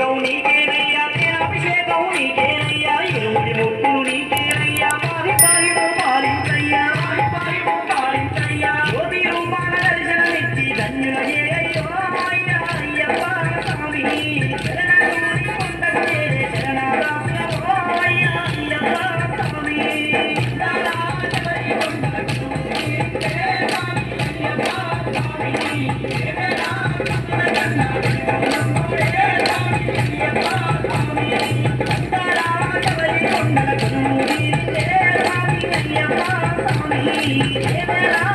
అభిషేకం నీకేనయ్యా నేను అభిషేకం నీకేనయ్యా ఇరుముడి ముక్కులు నీకేనయ్యా పాలి పాలి పాలించయ్యా పాలి పాలి పాలించయ్యా. జ్యోతి రూపాన దర్శనమిచ్చి ధన్యుల అయ్యో అయ్యప్ప స్వామి. Thank you. Give it.